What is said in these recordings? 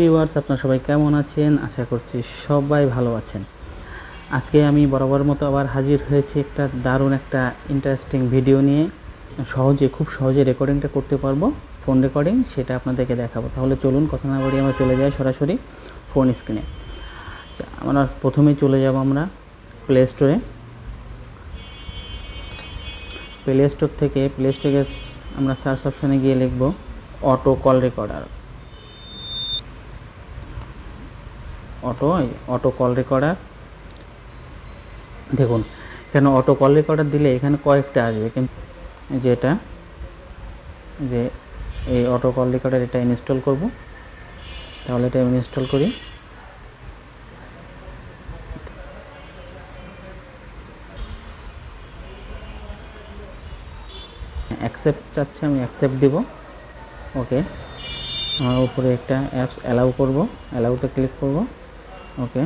Viewers, আপনারা সবাই কেমন আছেন? আশা করছি সবাই ভালো আছেন। আজকে আমি বরাবর মতো আবার হাজির হয়েছি একটা দারুণ একটা ইন্টারেস্টিং ভিডিও নিয়ে। সহজে, খুব সহজে রেকর্ডিংটা করতে পারব ফোন রেকর্ডিং সেটা আপনাদেরকে দেখাবো। তাহলে চলুন, কথা না বাড়িয়ে আমরা চলে যাই সরাসরি ফোন স্ক্রিনে আচ্ছা আমরা প্রথমেই চলে যাব আমরা প্লে স্টোরে প্লে স্টোর থেকে প্লে স্টোরে আমরা সার্চ অপশানে গিয়ে লিখব auto call recorder auto auto call recorder দেখুন, এখানে অটো কল রেকর্ডার দিলে এখানে কয়েকটা আসবে, কিন্তু যেটা যে এই অটো কল রেকর্ডার এটা ইনস্টল করব। তাহলে এটা ইনস্টল করি। অ্যাকসেপ্ট চাচ্ছে আমি অ্যাকসেপ্ট দিব। ওকে আমার উপরে একটা অ্যাপস অ্যালাউ করব অ্যালাউতে ক্লিক করব। ওকে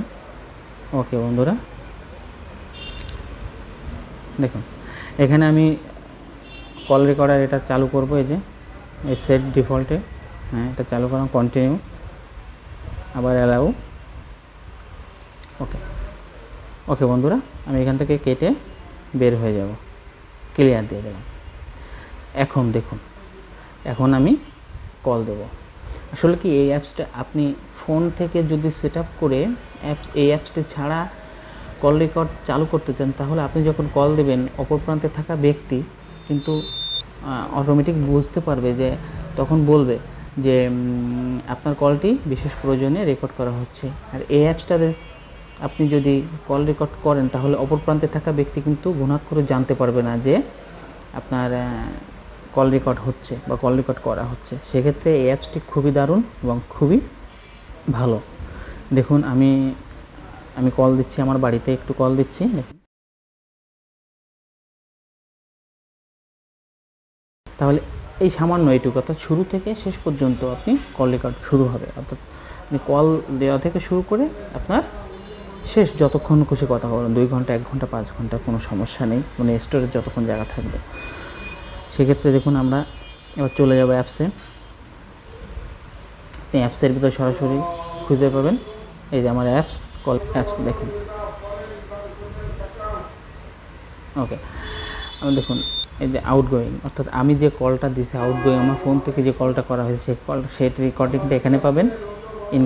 ওকে বন্ধুরা। দেখুন, এখানে আমি কল রেকর্ডার এটা চালু করব, এই যে, এই সেট ডিফল্টে হ্যাঁ এটা চালু করলাম কন্টিনিউ আবার অ্যালাউ ওকে ওকে বন্ধুরা, আমি এখান থেকে কেটে বের হয়ে যাব। ক্লিয়ার দিয়ে দিলাম। এখন দেখুন, এখন আমি কল দেব। আসলে কি এই অ্যাপসটা আপনি ফোন থেকে যদি সেট করে অ্যাপস এই অ্যাপসটি ছাড়া কল রেকর্ড চালু করতে চান, তাহলে আপনি যখন কল দেবেন, অপর প্রান্তে থাকা ব্যক্তি কিন্তু অটোমেটিক বুঝতে পারবে যে, তখন বলবে যে আপনার কলটি বিশেষ প্রয়োজনে রেকর্ড করা হচ্ছে। আর এই অ্যাপসটাতে আপনি যদি কল রেকর্ড করেন, তাহলে অপর প্রান্তে থাকা ব্যক্তি কিন্তু করে জানতে পারবে না যে, আপনার কল রেকর্ড হচ্ছে বা কল রেকর্ড করা হচ্ছে। সেক্ষেত্রে এই অ্যাপসটি খুবই দারুণ এবং খুবই ভালো। দেখুন, আমি আমি কল দিচ্ছি, আমার বাড়িতে একটু কল দিচ্ছি। তাহলে এই সামান্য এইটুকু, অর্থাৎ শুরু থেকে শেষ পর্যন্ত আপনি কল রেকর্ড শুরু হবে। অর্থাৎ আপনি কল দেওয়া থেকে শুরু করে আপনার শেষ যতক্ষণ খুশি কথা বলেন, দুই ঘণ্টা, এক ঘণ্টা, পাঁচ ঘণ্টা, কোনো সমস্যা নেই। মানে স্টোরেজ যতক্ষণ জায়গা থাকবে। সেক্ষেত্রে দেখুন, আমরা এবার চলে যাব অ্যাপসে আপনি অ্যাপসের ভিতরে সরাসরি খুঁজে পাবেন। এই যে আমার অ্যাপস কল অ্যাপস দেখুন। ওকে আমি দেখুন, এই যে আউটগোয়িং অর্থাৎ আমি যে কলটা দিছি আউটগোয়িং আমার ফোন থেকে যে কলটা করা হয়েছে, সেই কল সেই রেকর্ডিংটা এখানে পাবেন।